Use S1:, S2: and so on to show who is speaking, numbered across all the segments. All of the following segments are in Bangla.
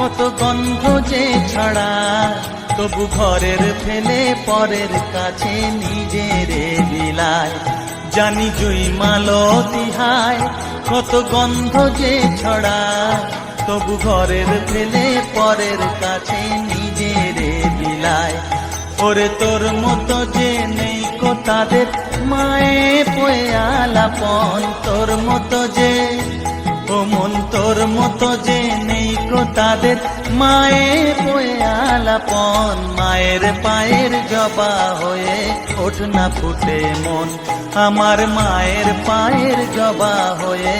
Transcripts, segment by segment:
S1: কত গন্ধ যে ছড়া। তবু ঘরের ফেলে পরের কাছে নিজের বিলায়। জানি জুই মালো তিহায়, কত গন্ধ যে ছড়া। তবু ঘরের ফেলে পরের কাছে নিজের বিলায়। ওরে তোর মতো যে নেই কো তাদের, মায়ে পয়ে আলাপন। তোর মতো যে মন তোর মতো যে নেই কো তাদের। মায়ের পয়ে আলাপন, মায়ের পায়ের জবা হয়ে ওঠ না ফুটে মন। আমার মায়ের পায়ের জবা হয়ে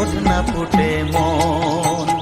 S1: ওঠ না ফুটে মন।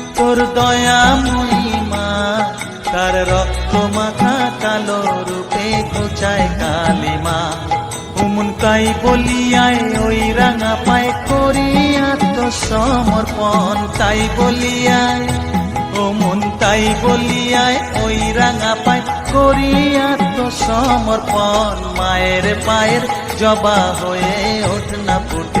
S1: তোর দয়া মহিমা তার রক্ত মাথা কালো রূপে ঘুচায় কালিমা উমন তাই বলিয়ায় ওই রাঙা পায় করি আত্মসমর্পণ, তাই বলিয়ায় ও মন তাই বলিয়ায় ওই রাঙা পায় করি আত্মসমর্পণ। মায়ের পায়ের জবা হয়ে ওঠ না ফুটে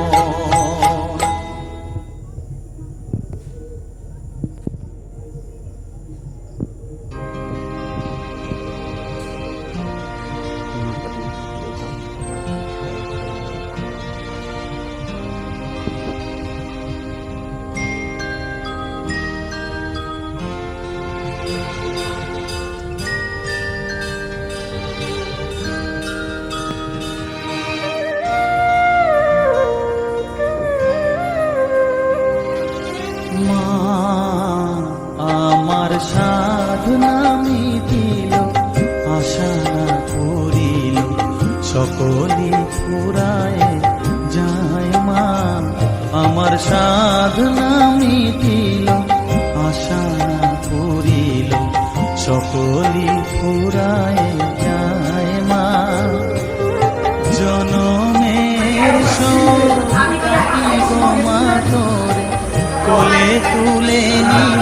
S1: সকলে ফুরায় যায় মা। আমার সাধনা মিটিল আশা করিল সকলে ফুরায় যায় মা। জনমের সৌভাগ্য মা তোরে কোলে তুলে নিতে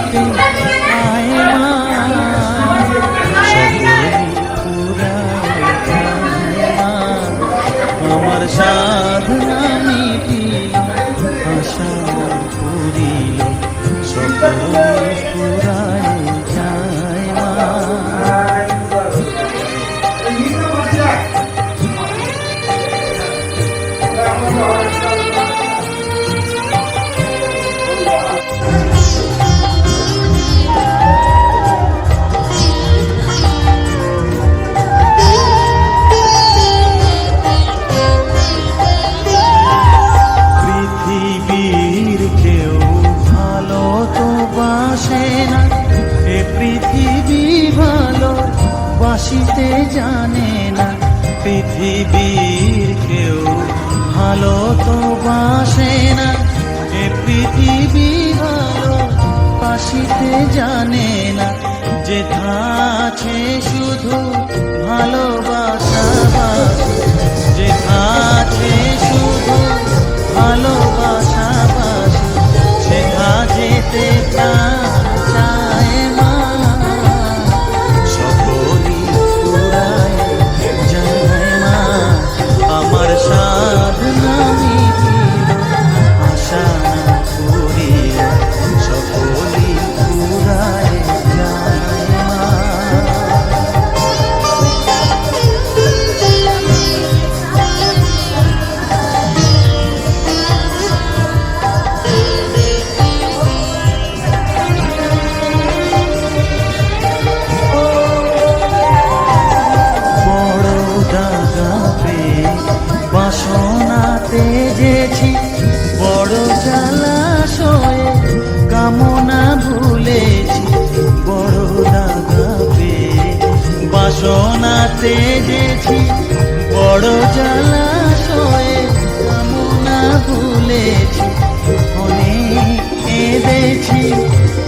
S1: কেঁদেছি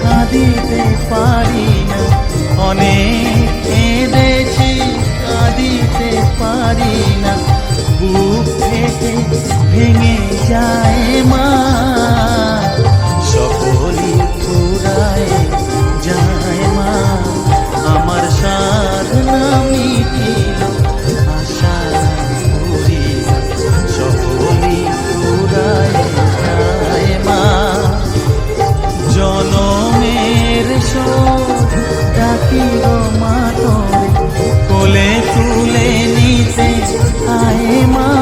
S1: কাঁদিতে পারি না। অনেক কেঁদেছি কাঁদিতে পারি না। বুক থেকে ভেঙে যায় মা। আয় মা।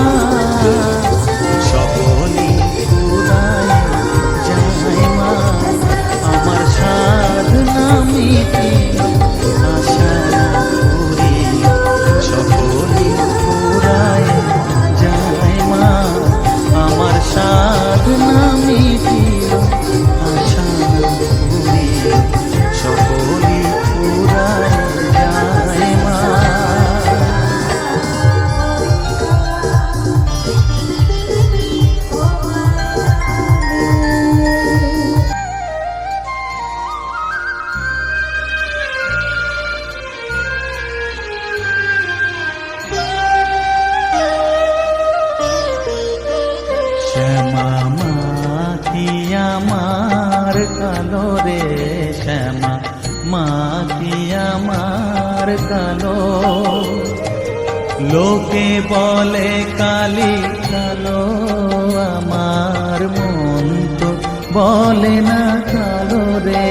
S1: বলে না কালো রে।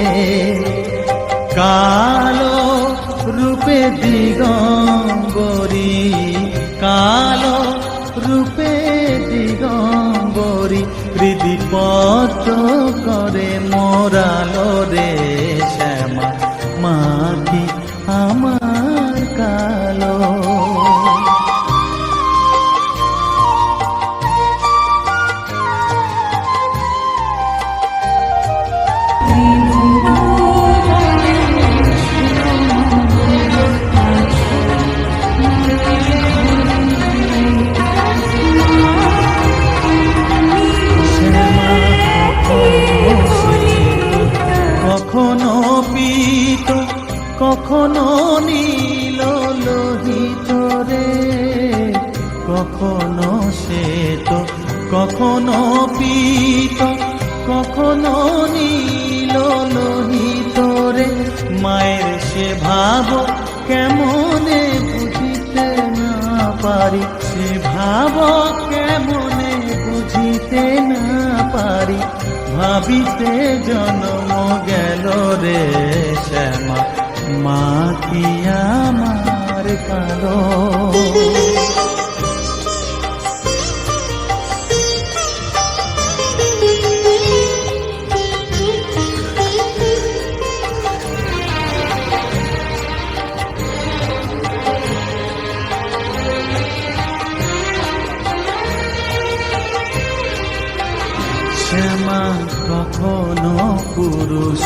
S1: কালো রূপে দিগম্বরী কালো রূপে দিগম্বরী হৃদিপত করে মোরালো রে। কখনো নীল লোহিত রে। কখনো শ্বেত, কখনো পীত, কখনো নীল লোহিত রে। মায়ের সে ভাব কেমনে বুঝিতে না পারি? সে ভাব কেমনে বুঝিতে না পারি? ভাবিতে জন্ম গেল রে শ্যামা। মা কি আমার কালো। শ্যামা কখনো পুরুষ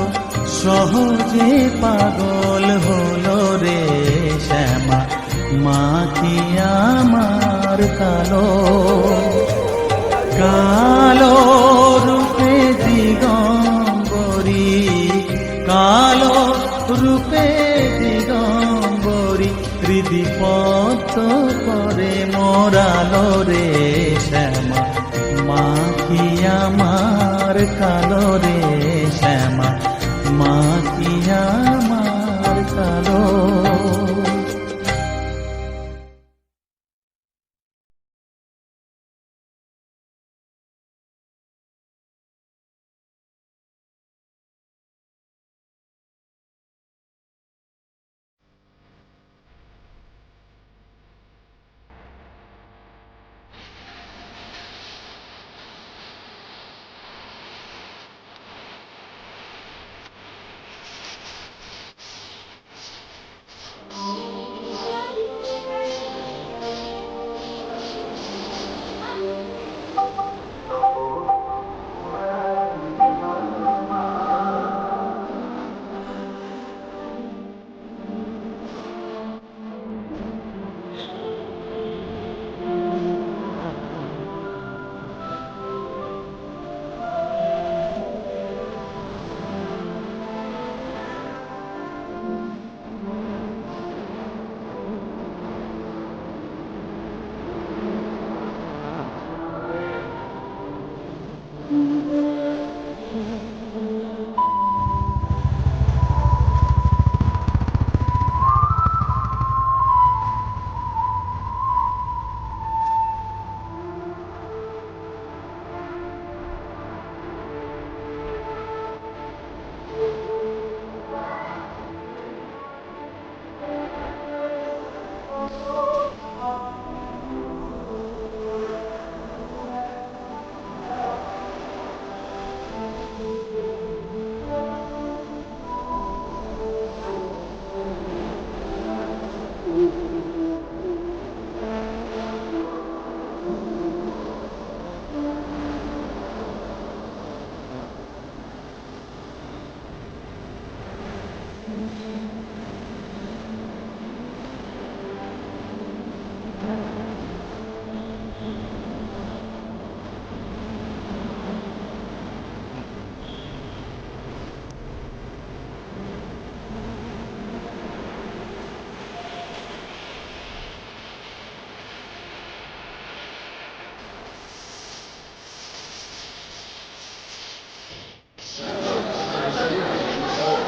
S1: সহজে পাগল হলো রে শ্যামা, মা কি আমার কালো? কালো রূপে দিগম্বরী, কালো রূপে দিগম্বরী হৃদি পদ্ম করে মোরালো রে শ্যামা, মা কি আমার কালো রে?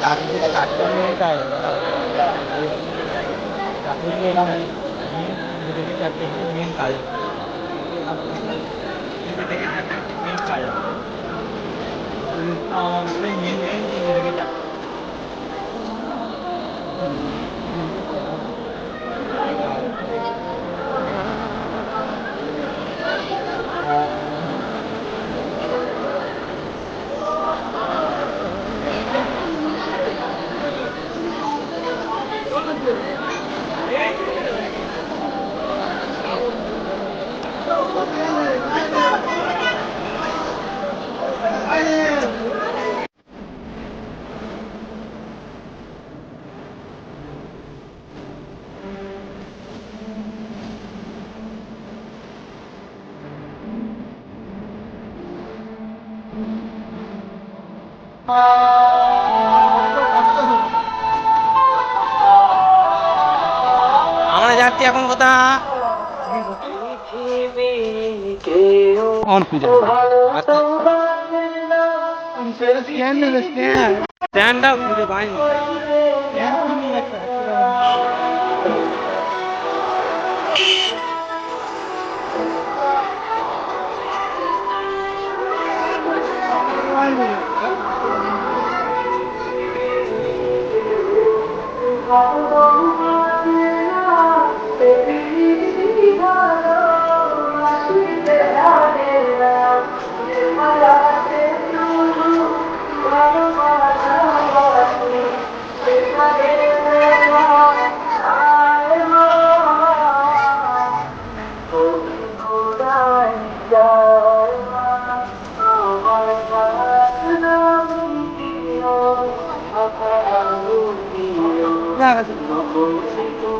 S1: आदमी का काट कर मिलता
S2: है काफी के नाम बिजली करते हैं मेन कार्य मेन कार्य मेन कार्य
S3: আমরা যাচ্ছি এখন কোথা
S4: on Pujari.
S3: Stand in the stand.
S2: Stand up
S3: with
S1: the vine. Thank you.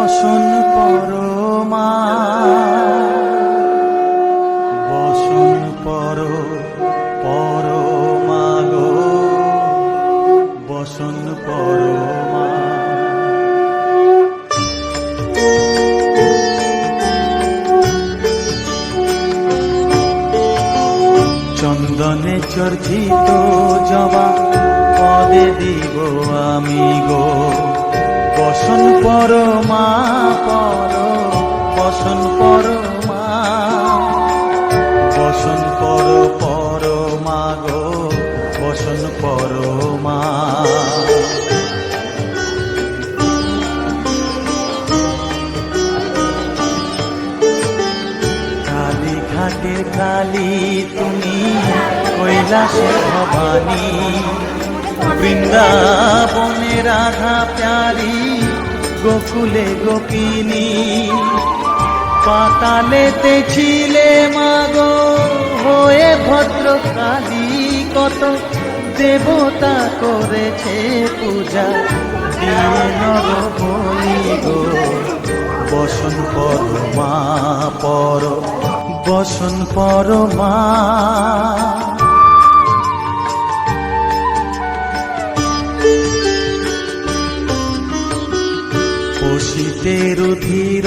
S1: বসন পরমা। বসন পর পরমা গো। বসন পরমা। চন্দনে চর্চিত জবা পদে দিব বসন পরমা পর, বসন পরমা বসন পর পরমা গো, বসন পরমা কালী ঘাটের কালী তুমি কৈলাসের ভবানী। বৃন্দাবনে রাধা প্যারি গোকুলে গোপিনী পাতালেতে ছিলে মাগো, হয়ে ভদ্র কালী কত দেবতা করেছে পূজা। দিয়ে নর গো, বসন পরমা পর, বসন পরমা পশিতে রুধির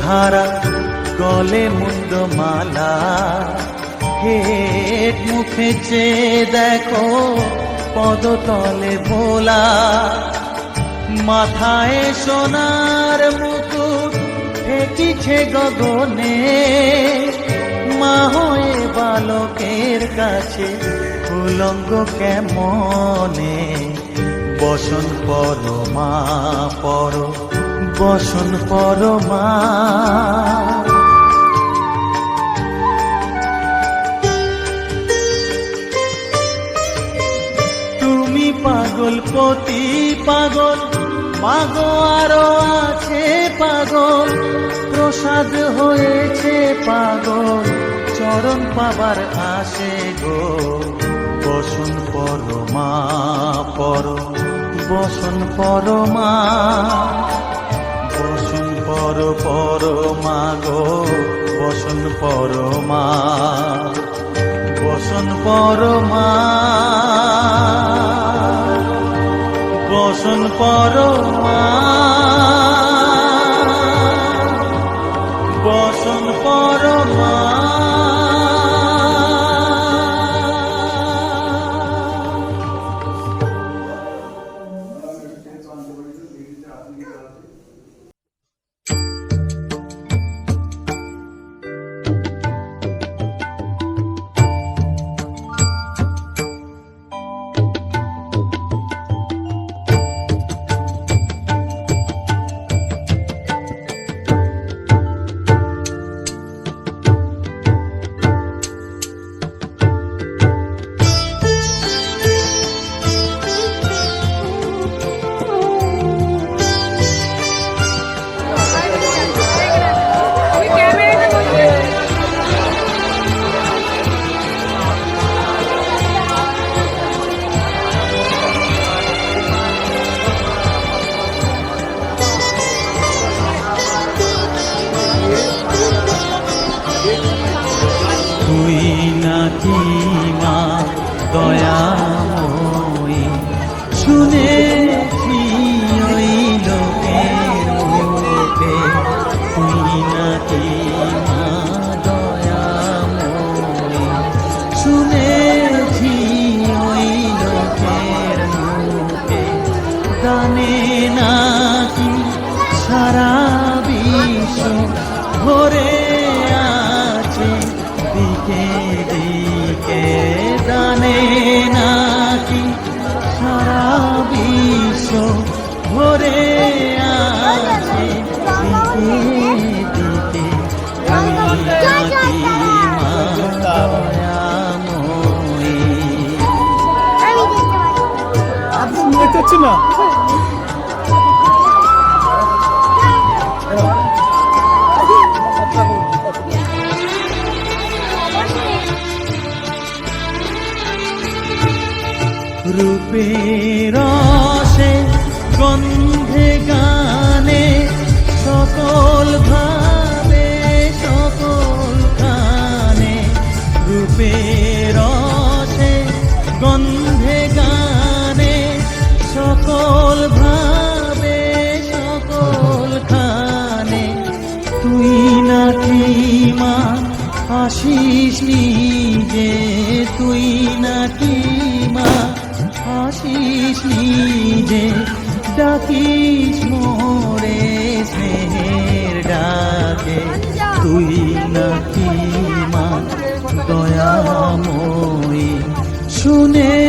S1: ধারা গলে মুন্ড মালা হেট মুখে চেয়ে দেখো পদতলে ভোলা। মাথায় সোনার মুকুট ফেটিছে গগনে। মা হয়ে বালকের কাছে উলঙ্গ কেমনে? বসন পর মা পর বসন পরমা। তুমি পাগল, পতি পাগল মাগো আরও আছে পাগল। প্রসাদ হয়েছে পাগল, চরণ পাবার আসে গো। বসন পর মা পর, বসন পর মা বসন পর পর মা গো বসন পর মা। বসন পরমা বসন পরমা বিশ্ব ভরে আছে দিকে দিকে গানে নাকি। সারা বিশ্ব ভরে আছে দিকে দিকে নাকি।
S2: আপনি দেখতে পাচ্ছেন না?
S1: রূপের রসে গন্ধে গানে সকল ভাবে দয়াময়ী শুনেছি